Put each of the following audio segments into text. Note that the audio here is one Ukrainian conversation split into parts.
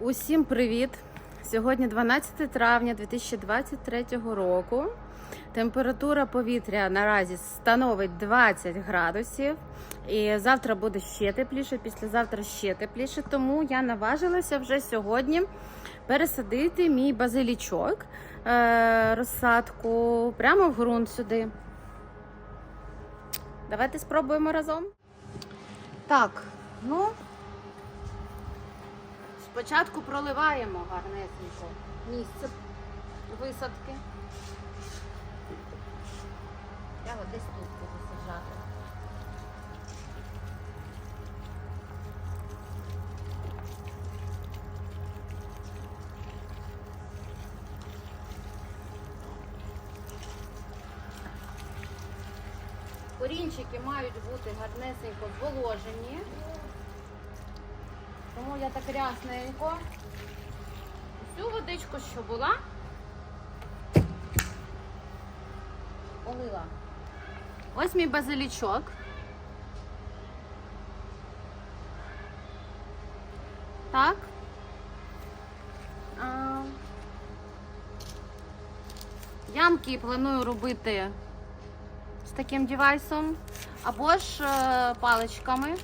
Усім привіт! Сьогодні 12 травня 2023 року. Температура повітря наразі становить 20 градусів. І завтра буде ще тепліше, післязавтра ще тепліше. Тому я наважилася вже сьогодні пересадити мій базилічок, е, розсадку прямо в ґрунт сюди. Давайте спробуємо разом. Так, ну. Спочатку проливаємо гарнесенько місце висадки. Я от десь тут буду саджати. Корінчики мають бути гарнесенько зволожені. Тому я так рясненько всю водичку, що була, полила. Ось мій базилічок. Так. Ямки планую робити з таким девайсом або ж е, паличками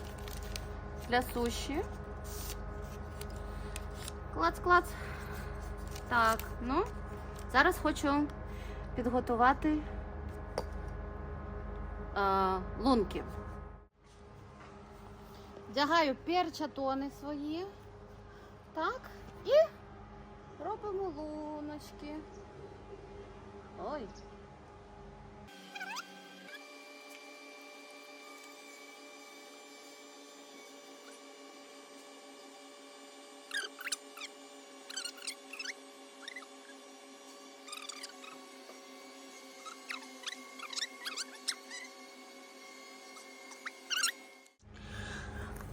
для суші. Клац, клац. Так, ну, зараз хочу підготувати е, лунки. Вдягаю перчатони свої. Так, і робимо луночки. Ой.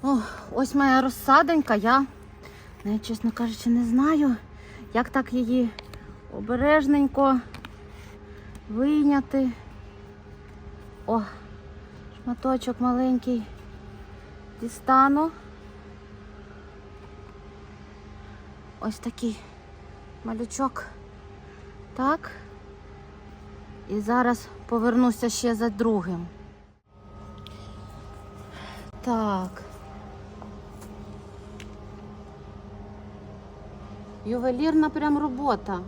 О, ось моя розсадонька. Я, навіть, чесно кажучи, не знаю, як так її обережненько вийняти. О, шматочок маленький дістану. Ось такий малючок. Так. І зараз повернуся ще за другим. Так. Ювелірна прям робота.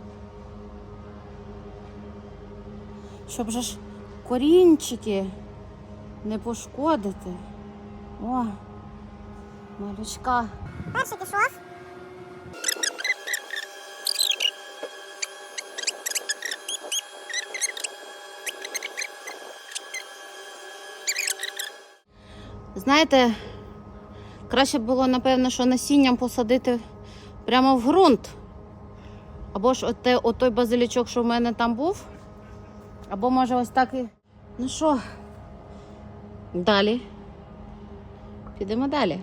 Щоб же ж корінчики не пошкодити. О, малючка. Перший пішов. Знаєте, краще було, напевно, що насінням посадити прямо в ґрунт. Або ж оте, отой базилічок, що в мене там був. Або може ось так і. Ну що, далі. Підемо далі.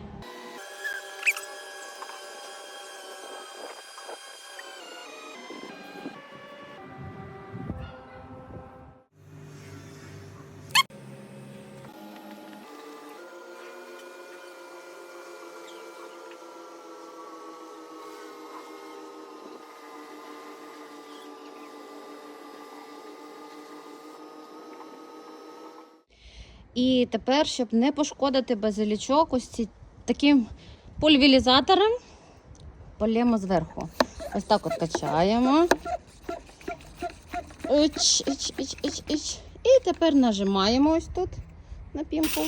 І тепер, щоб не пошкодити базилічок, ось ці таким пульверізатором полємо зверху. Ось так от качаємо. Іч, іч, іч, іч, іч. І тепер нажимаємо ось тут на пімку.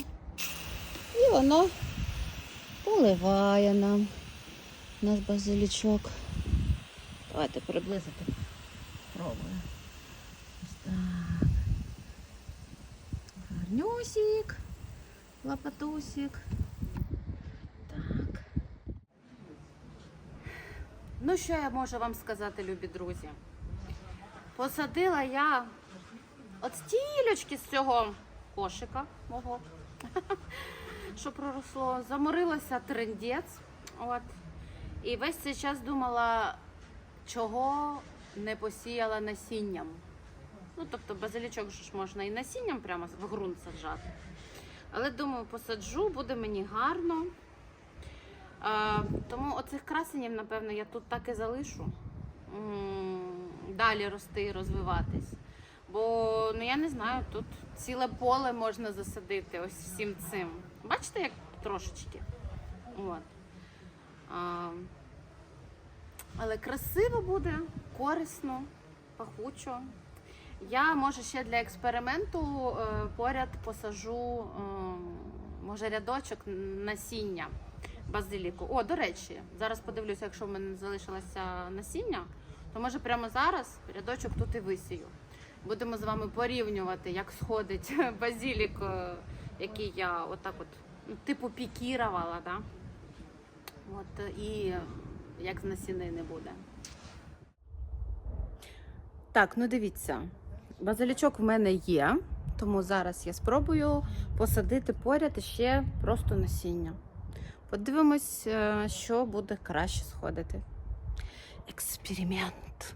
І воно поливає нам наш базилічок. Давайте приблизити. Пробую. Ось так. Гарнюсик, лопатусик. Так. Ну, що я можу вам сказати, любі друзі? Посадила я от стілечки з цього кошика мого, що проросло. Заморилася трендець. От. І весь цей час думала, чого не посіяла насінням. Ну, тобто базилічок ж можна і насінням прямо в ґрунт саджати. Але думаю, посаджу, буде мені гарно. Е, тому оцих красенів, напевно, я тут так і залишу. Далі рости і розвиватись. Бо ну я не знаю, тут ціле поле можна засадити ось всім цим. Бачите, як трошечки? От. А, але красиво буде, корисно, пахучо. Я може ще для експерименту е, поряд посажу, е, може, рядочок насіння базиліку. О, до речі, зараз подивлюся, якщо в мене залишилося насіння, то може прямо зараз рядочок тут і висію. Будемо з вами порівнювати, як сходить базилік, е, який я отак от, ну, типу пікірувала, да? От, і як з насінини буде. Так, ну дивіться, базилічок в мене є, тому зараз я спробую посадити поряд ще просто насіння. Подивимось, е, що буде краще сходити. Експеримент.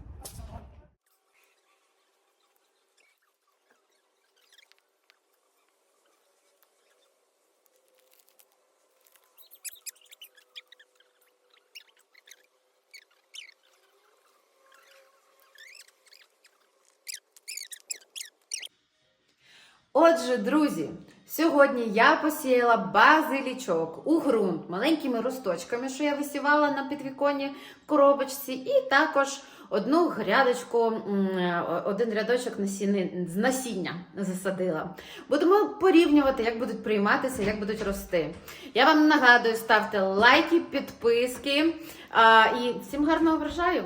Отже, друзі, сьогодні я посіяла базилічок у ґрунт маленькими росточками, що я висівала на підвіконні коробочці, і також одну грядочку, один рядочок насіни, з насіння засадила. Будемо порівнювати, як будуть прийматися, як будуть рости. Я вам нагадую, ставте лайки, підписки і всім гарного врожаю!